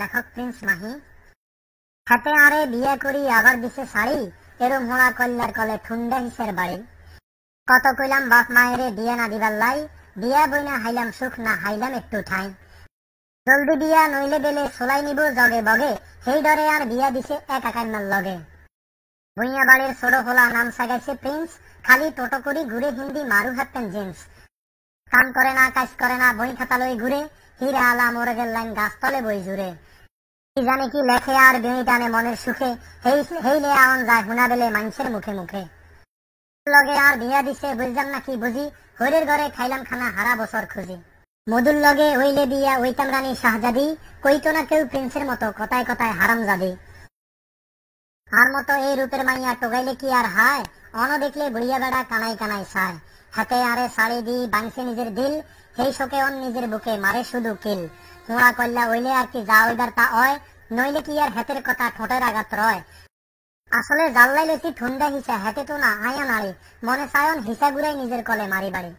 লেখক প্রিন্স মাহি। হাতে আরে বিয়ে করি, আবার দিছে শাড়ি কল্যার কলে ঠুন্ডা হিসের বাড়ি। কত কইলাম, বাপ না দিবার লাই, বিয়া হাইলাম সুখ না হাইলাম একটু ঠাই। জলদি বিয়া নইলে বেলে সোলাই নিব জগে বগে, সেই ডরে আর বিয়া দিছে এক একান্নার লগে। ভুইয়া বাড়ির ছোট হোলা নাম সাগাইছে প্রিন্স, খালি টোটো করি ঘুরে হিন্দি মারু হাতেন জিন্স। কাম করে না, কাজ করে না, বই খাতা ঘুরে হিরা আলা মোরগের লাইন গাছতলে বই জুড়ে। কি জানে কি লেখে আর বেঁই টানে মনের সুখে, হেই হেই লে আওন যায় হুনা বেলে মানুষের মুখে মুখে। লগে আর বিয়া দিছে বুঝলাম না কি বুঝি হরির ঘরে খাইলাম খানা হারা বছর খুঁজি। মধুর লগে হইলে বিয়া ওইতাম রানী শাহজাদি, কইতো না কেউ প্রিন্সের মতো কথায় কথায় হারাম জাদি আর মতো এই রূপের মাইয়া টোগাইলে কি আর হায়? অন দেখলে বুড়িয়া বেড়া কানাই কানাই সায়। হাতে আরে সাড়ি দি বাংছে নিজের দিল, সেই শোকে অন নিজের বুকে মারে শুধু কিল। হুঁড়া কল্লা ওইলে আর কি যা ওইদার তা অয়, নইলে কি আর হাতের কথা ঠোঁটের আঘাত রয়? আসলে জাল্লাই লেছি ঠুন্ডা হিসা হাতে তো না, আয়া নারে মনে সায়ন হিসা ঘুরাই নিজের কলে মারি বাড়ি।